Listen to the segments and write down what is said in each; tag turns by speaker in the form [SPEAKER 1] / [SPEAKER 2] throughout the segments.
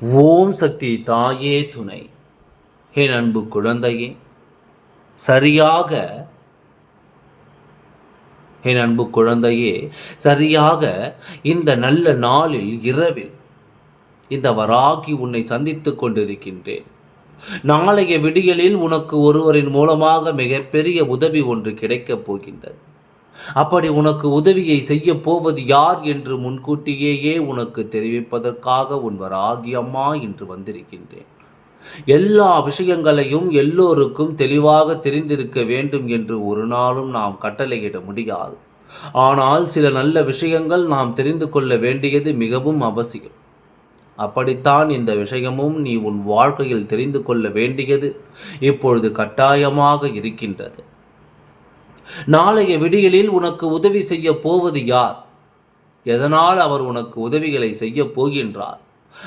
[SPEAKER 1] ஓம் சக்தி தாயே துணை. என் அன்பு குழந்தையே சரியாக என் அன்பு குழந்தையே சரியாக இந்த நல்ல நாளில் இரவில் இந்த வராகி உன்னை சந்தித்துக் கொண்டிருக்கின்றேன். நாளைய விடியலில் உனக்கு ஒருவரின் மூலமாக மிகப்பெரிய உதவி ஒன்று கிடைக்கப் போகின்றது. அப்படி உனக்கு உதவியை செய்ய போவது யார் என்று முன்கூட்டியேயே உனக்கு தெரிவிப்பதற்காக உன் வராகி அம்மா என்று வந்திருக்கின்றேன். எல்லா விஷயங்களையும் எல்லோருக்கும் தெளிவாக தெரிந்திருக்க வேண்டும் என்று ஒரு நாளும் நாம் கட்டளையிட முடியாது. ஆனால் சில நல்ல விஷயங்கள் நாம் தெரிந்து கொள்ள வேண்டியது மிகவும் அவசியம். அப்படித்தான் இந்த விஷயமும் நீ உன் வாழ்க்கையில் தெரிந்து கொள்ள வேண்டியது இப்பொழுது கட்டாயமாக இருக்கின்றது. நாளைய விடியலில் உனக்கு உதவி செய்ய போவது யார்? எதனால் அவர் உனக்கு உதவிகளை செய்ய போகின்றார்?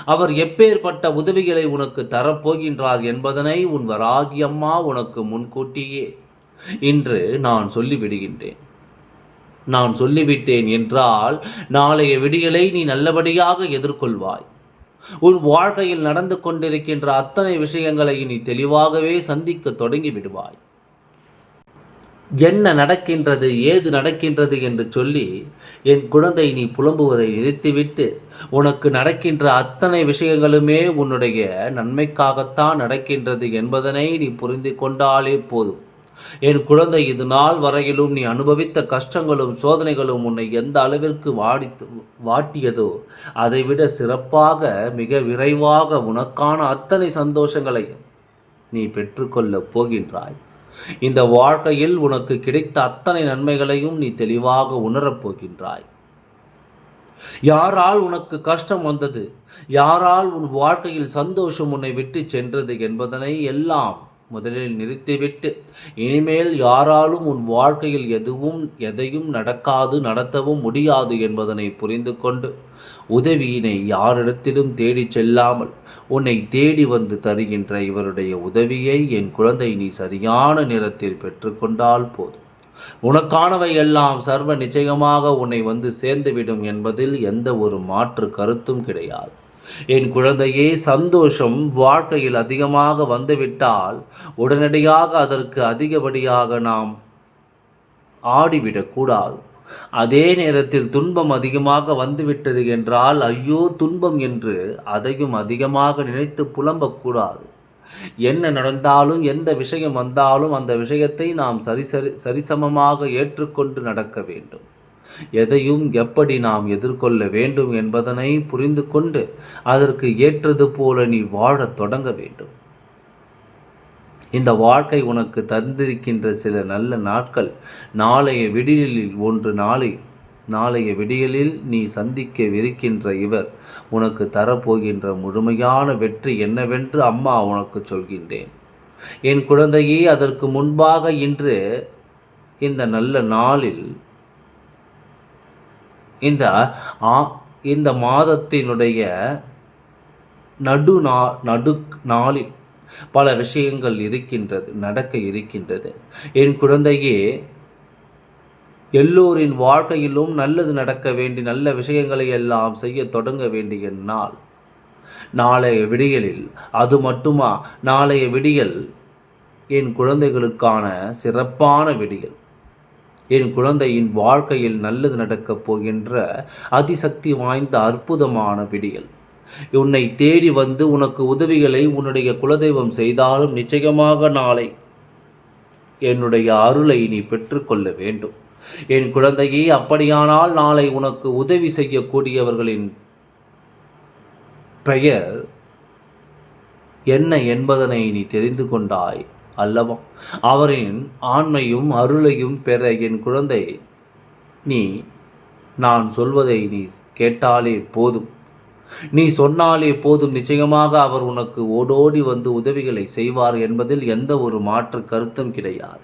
[SPEAKER 1] அவர் எப்பேற்பட்ட உதவிகளை உனக்கு தரப்போகின்றார் என்பதனை உன் வராகியம்மா உனக்கு முன்கூட்டியே. இன்று நான் சொல்லிவிடுகின்றேன். நான் சொல்லிவிட்டேன் என்றால் நாளைய விடியலை நீ நல்லபடியாக எதிர்கொள்வாய். உன் வாழ்க்கையில் நடந்து கொண்டிருக்கின்ற அத்தனை விஷயங்களை நீ தெளிவாகவே சந்திக்க தொடங்கி விடுவாய் என்ன நடக்கின்றது ஏது நடக்கின்றது என்று சொல்லி என் குழந்தை நீ புலம்புவதை நிறுத்திவிட்டு உனக்கு நடக்கின்ற அத்தனை விஷயங்களுமே உன்னுடைய நன்மைக்காகத்தான் நடக்கின்றது என்பதனை நீ புரிந்து கொண்டாலே போதும். என் குழந்தை இது நாள் வரையிலும் நீ அனுபவித்த கஷ்டங்களும் சோதனைகளும் உன்னை எந்த அளவிற்கு வாடித்து வாட்டியதோ அதைவிட சிறப்பாக மிக விரைவாக உனக்கான அத்தனை சந்தோஷங்களையும் நீ பெற்றுக்கொள்ளப் போகின்றாய். இந்த வாழ்க்கையில் உனக்கு கிடைத்த அத்தனை நன்மைகளையும் நீ தெளிவாக உணரப் போகின்றாய். யாரால் உனக்கு கஷ்டம் வந்தது? யாரால் உன் வாழ்க்கையில் சந்தோஷம் உன்னை விட்டு சென்றது என்பதனை எல்லாம் முதலில் நிறுத்திவிட்டு இனிமேல் யாராலும் உன் வாழ்க்கையில் எதுவும் எதையும் நடக்காது நடத்தவும் முடியாது என்பதனை புரிந்து கொண்டு உதவியினை யாரிடத்திலும் தேடிச் செல்லாமல் உன்னை தேடி வந்து தருகின்ற இவருடைய உதவியை என் குழந்தை நீ சரியான நேரத்தில் பெற்றுக்கொண்டால் போதும். உனக்கானவை எல்லாம் சர்வ நிச்சயமாக உன்னை வந்து சேர்ந்துவிடும் என்பதில் எந்த ஒரு மாற்று கருத்தும் கிடையாது. என் குழந்தையே சந்தோஷம் வாழ்க்கையில் அதிகமாக வந்துவிட்டால் உடனடியாக அதற்கு அதிகப்படியாக நாம் ஆடிவிடக்கூடாது அதே நேரத்தில் துன்பம் அதிகமாக வந்துவிட்டது என்றால் ஐயோ துன்பம் என்று அதையும் அதிகமாக நினைத்து புலம்பக்கூடாது என்ன நடந்தாலும் எந்த விஷயம் வந்தாலும் அந்த விஷயத்தை நாம் சரி சரி சரிசமமாக ஏற்றுக்கொண்டு நடக்க வேண்டும். எதையும் எப்படி நாம் எதிர்கொள்ள வேண்டும் என்பதனை புரிந்து கொண்டு அதற்கு ஏற்றது போல நீ வாழத் தொடங்க வேண்டும். இந்த வாழ்க்கை உனக்கு தந்திருக்கின்ற சில நல்ல நாட்கள் நாளைய விடியலில் ஒன்று நாளை நாளைய விடியலில் நீ சந்திக்கவிருக்கின்ற இவர் உனக்கு தரப்போகின்ற முழுமையான வெற்றி என்னவென்று அம்மா உனக்கு சொல்கின்றேன். என் குழந்தையே அதற்கு முன்பாக இன்று இந்த நல்ல நாளில் இந்த இந்த மாதத்தினுடைய நடு நா நடு நாளில் பல விஷயங்கள் இருக்கின்றது நடக்க இருக்கின்றது. என் குழந்தையே எல்லோரின் வாழ்க்கையிலும் நல்லது நடக்க வேண்டி நல்ல விஷயங்களை எல்லாம் செய்ய தொடங்க வேண்டிய நாள். நாளைய விடியலில் அது மட்டுமா? நாளைய விடியல் என் குழந்தைகளுக்கான சிறப்பான விடியல். என் குழந்தையின் வாழ்க்கையில் நல்லது நடக்கப் போகின்ற அதிசக்தி வாய்ந்த அற்புதமான விடியல். உன்னை தேடி வந்து உனக்கு உதவிகளை உன்னுடைய குலதெய்வம் செய்தாலும் நிச்சயமாக நாளை என்னுடைய அருளை நீ பெற்றுக்கொள்ள வேண்டும். என் குழந்தையே அப்படியானால் நாளை உனக்கு உதவி செய்யக்கூடியவர்களின் பெயர் என்ன என்பதனை நீ தெரிந்து கொண்டாய். அல்லவா? அவரின் ஆண்மையும் அருளையும் பெற என் குழந்தை நீ நான் சொல்வதை நீ கேட்டாலே போதும். நீ சொன்னாலே போதும். நிச்சயமாக அவர் உனக்கு ஓடோடி வந்து உதவிகளை செய்வார் என்பதில் எந்த ஒரு மாற்று கருத்தும் கிடையாது.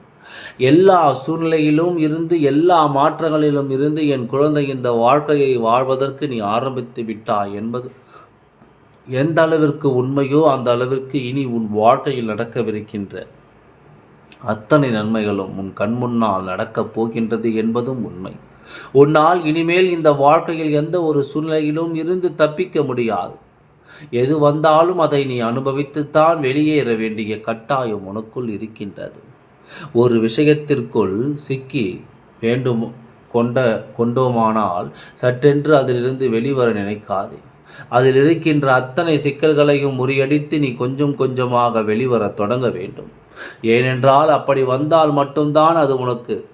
[SPEAKER 1] எல்லா சூழ்நிலையிலும் இருந்து எல்லா மாற்றங்களிலும் இருந்து என் குழந்தை இந்த வாழ்க்கையை வாழ்வதற்கு நீ ஆரம்பித்து விட்டாய் என்பது எந்த அளவிற்கு உண்மையோ அந்த அளவிற்கு இனி உன் வாழ்க்கையில் நடக்கவிருக்கின்ற அத்தனை நன்மைகளும் உன் கண்முன்னால் நடக்கப் போகின்றது என்பதும் உண்மை. உன்னால் இனிமேல் இந்த வாழ்க்கையில் எந்த ஒரு சூழ்நிலையிலும் இருந்து தப்பிக்க முடியாது. எது வந்தாலும் அதை நீ அனுபவித்துத்தான் வெளியேற வேண்டிய கட்டாயம் உனக்குள் இருக்கின்றது. ஒரு விஷயத்திற்குள் சிக்கி வேண்டும் கொண்ட கொண்டோமானால் சட்டென்று அதிலிருந்து வெளிவர நினைக்காதே. அதில் இருக்கின்ற அத்தனை சிக்கல்களையும் முறியடித்து நீ கொஞ்சம் கொஞ்சமாக வெளிவர தொடங்க வேண்டும். ஏனென்றால் அப்படி வந்தால் மட்டும்தான் அது உனக்கு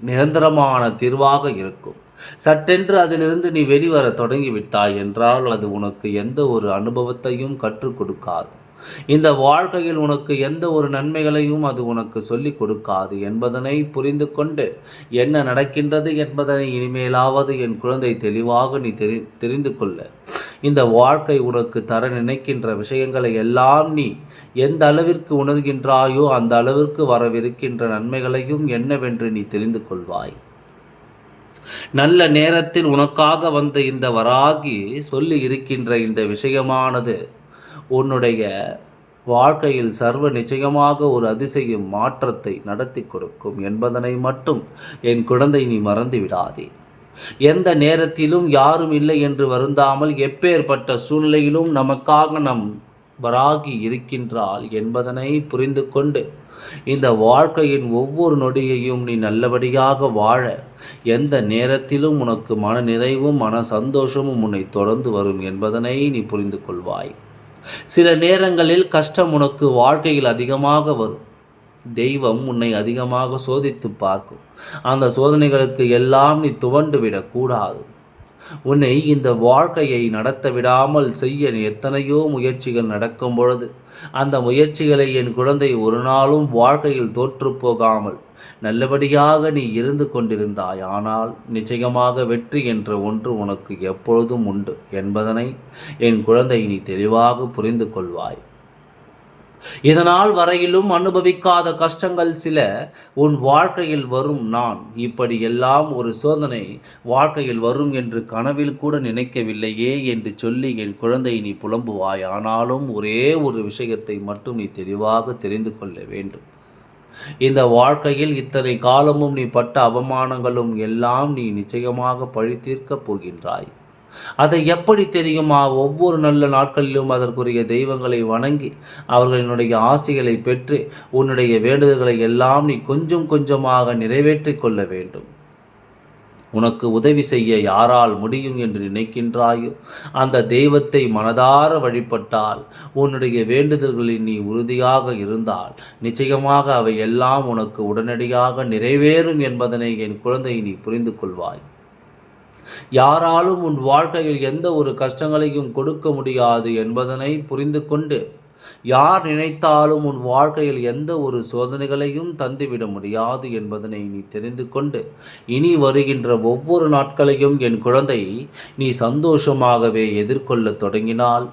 [SPEAKER 1] நிரந்தரமான தீர்வாக இருக்கும். சட்டென்று அதிலிருந்து நீ வெளிவர தொடங்கிவிட்டாய் என்றால் அது உனக்கு எந்த ஒரு அனுபவத்தையும் கற்றுக் கொடுக்காது. இந்த வாழ்க்கையில் உனக்கு எந்த ஒரு நன்மைகளையும் அது உனக்கு சொல்லிக் கொடுக்காது என்பதனை புரிந்து கொண்டு என்ன நடக்கின்றது என்பதனை இனிமேலாவது என் குழந்தை தெளிவாக நீ தெரி தெரிந்து கொள்ள. இந்த வாழ்க்கை உனக்கு தர நினைக்கின்ற விஷயங்களை எல்லாம் நீ எந்த அளவிற்கு உணர்கின்றாயோ அந்த அளவிற்கு வரவிருக்கின்ற நன்மைகளையும் என்னவென்று நீ தெரிந்து கொள்வாய். நல்ல நேரத்தில் உனக்காக வந்த இந்த வராகி சொல்லி இருக்கின்ற இந்த விஷயமானது உன்னுடைய வாழ்க்கையில் சர்வ நிச்சயமாக ஒரு அதிசயம் மாற்றத்தை நடத்தி கொடுக்கும் என்பதனை மட்டும் என் குழந்தை நீ மறந்து விடாதே. எந்த நேரத்திலும் யாரும் இல்லை என்று வருந்தாமல் எப்பேற்பட்ட சூழ்நிலையிலும் நமக்காக நம் வராகி இருக்கின்றாள் என்பதனை புரிந்து கொண்டு இந்த வாழ்க்கையின் ஒவ்வொரு நொடியையும் நீ நல்லபடியாக வாழ. எந்த நேரத்திலும் உனக்கு மன நிறைவும் மன சந்தோஷமும் உன்னை தொடர்ந்து வரும் என்பதனை நீ புரிந்து கொள்வாய். சில நேரங்களில் கஷ்டம் உனக்கு வாழ்க்கையில் அதிகமாக வரும். தெய்வம் உன்னை அதிகமாக சோதித்து பார்க்கும். அந்த சோதனைகளுக்கு எல்லாம் நீ துவண்டு விடக்கூடாது உன்னை இந்த வாழ்க்கையை நடத்த விடாமல் செய்ய எத்தனையோ முயற்சிகள் நடக்கும் பொழுது அந்த முயற்சிகளை என் குழந்தை ஒரு நாளும் வாழ்க்கையில் தோற்று போகாமல் நல்லபடியாக நீ இருந்து கொண்டிருந்தாய். ஆனால் நிச்சயமாக வெற்றி என்ற ஒன்று உனக்கு எப்பொழுதும் உண்டு என்பதனை என் குழந்தை நீ தெளிவாக புரிந்து கொள்வாய். இதனால் வரையிலும் அனுபவிக்காத கஷ்டங்கள் சில உன் வாழ்க்கையில் வரும் நான். இப்படி எல்லாம் ஒரு சோதனை வாழ்க்கையில் வரும் என்று கனவில் கூட நினைக்கவில்லையே என்று சொல்லி என் குழந்தை நீ புலம்புவாய். ஆனாலும் ஒரே ஒரு விஷயத்தை மட்டும் நீ தெளிவாக தெரிந்து கொள்ள வேண்டும். இந்த வாழ்க்கையில் இத்தனை காலமும் நீ பட்ட அவமானங்களும் எல்லாம் நீ நிச்சயமாக பழி தீர்க்கப் போகின்றாய். அதை எப்படி தெரியுமா? ஒவ்வொரு நல்ல நாட்களிலும் அதற்குரிய தெய்வங்களை வணங்கி அவர்களினுடைய ஆசைகளை பெற்று உன்னுடைய வேண்டுதல்களை எல்லாம் நீ கொஞ்சம் கொஞ்சமாக நிறைவேற்றிக் கொள்ள வேண்டும். உனக்கு உதவி செய்ய யாரால் முடியும் என்று நினைக்கின்றாயோ? அந்த தெய்வத்தை மனதார வழிபட்டால் உன்னுடைய வேண்டுதல்களில் நீ உறுதியாக இருந்தால் நிச்சயமாக அவை எல்லாம் உனக்கு உடனடியாக நிறைவேறும் என்பதனை என் குழந்தை நீ புரிந்து கொள்வாய். யாராலும் உன் வாழ்க்கையில் எந்த ஒரு கஷ்டங்களையும் கொடுக்க முடியாது என்பதனை புரிந்து கொண்டு யார் நினைத்தாலும் உன் வாழ்க்கையில் எந்த ஒரு சோதனைகளையும் தந்துவிட முடியாது என்பதனை நீ தெரிந்து கொண்டு இனி வருகின்ற ஒவ்வொரு நாட்களையும் என் குழந்தை நீ சந்தோஷமாகவே எதிர்கொள்ள தொடங்கினால்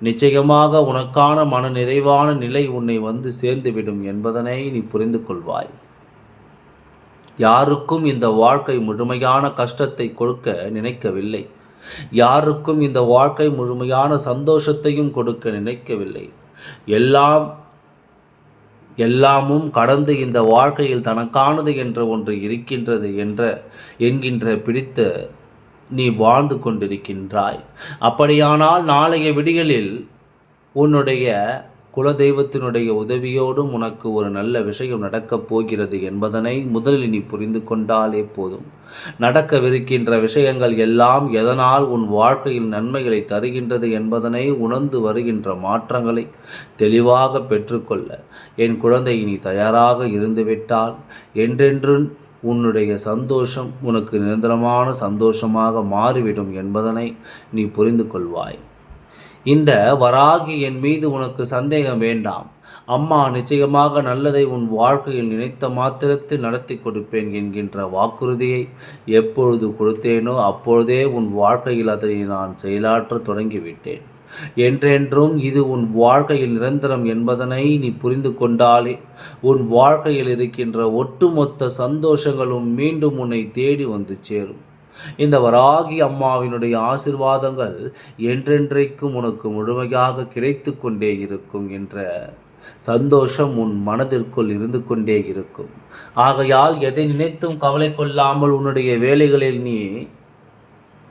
[SPEAKER 1] நிச்சயமாக உனக்கான மன நிறைவான நிலை உன்னை வந்து சேர்ந்துவிடும் என்பதனை நீ புரிந்து கொள்வாய். யாருக்கும் இந்த வாழ்க்கை முழுமையான கஷ்டத்தை கொடுக்க நினைக்கவில்லை. யாருக்கும் இந்த வாழ்க்கை முழுமையான சந்தோஷத்தையும் கொடுக்க நினைக்கவில்லை. எல்லாம் எல்லாமும் கடந்து இந்த வாழ்க்கையில் தனக்கானது என்ற ஒன்று இருக்கின்றது என்ற என்கின்ற பிடித்த நீ வாழ்ந்து கொண்டிருக்கின்றாய். அப்படியானால் நாளைய விடிகளில் உன்னுடைய குலதெய்வத்தினுடைய உதவியோடும் உனக்கு ஒரு நல்ல விஷயம் நடக்கப் போகிறது என்பதனை முதலில் நீ புரிந்து கொண்டாலே போதும். நடக்கவிருக்கின்ற விஷயங்கள் எல்லாம் எதனால் உன் வாழ்க்கையில் நன்மைகளை தருகின்றது என்பதனை உணர்ந்து வருகின்ற மாற்றங்களை தெளிவாக பெற்றுக்கொள்ள என் குழந்தை நீ தயாராக இருந்துவிட்டால் என்றென்று உன்னுடைய சந்தோஷம் உனக்கு நிரந்தரமான சந்தோஷமாக மாறிவிடும் என்பதனை நீ புரிந்து கொள்வாய். இந்த வராகி என் மீது உனக்கு சந்தேகம் வேண்டாம். அம்மா நிச்சயமாக நல்லதை உன் வாழ்க்கையில் நினைத்த மாத்திரத்தில் நடத்தி கொடுப்பேன் என்கின்ற வாக்குறுதியை எப்பொழுது கொடுத்தேனோ அப்பொழுதே உன் வாழ்க்கையில் அதை நான் செயலாற்ற தொடங்கிவிட்டேன். என்றென்றும் இது உன் வாழ்க்கையில் நிரந்தரம் என்பதனை நீ புரிந்து கொண்டாலே உன் வாழ்க்கையில் இருக்கின்ற ஒட்டுமொத்த சந்தோஷங்களும் மீண்டும் உன்னை தேடி வந்து சேரும். இந்த வராகி அம்மாவினுடைய ஆசிர்வாதங்கள் என்றென்றைக்கும் உனக்கு முழுமையாக கிடைத்து கொண்டே இருக்கும் என்ற சந்தோஷம் உன் மனதிற்குள் இருந்து கொண்டே இருக்கும். ஆகையால் எதை நினைத்தும் கவலை கொள்ளாமல் உன்னுடைய வேலைகளில் நீ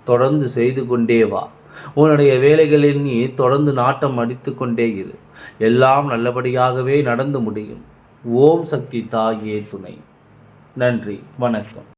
[SPEAKER 1] தொடர்ந்து செய்து கொண்டே வா. உன்னுடைய வேலைகளில் நீ தொடர்ந்து நாட்டம் அடித்து கொண்டே இரு. எல்லாம் நல்லபடியாகவே நடந்து முடியும். ஓம் சக்தி தாயே துணை. நன்றி. வணக்கம்.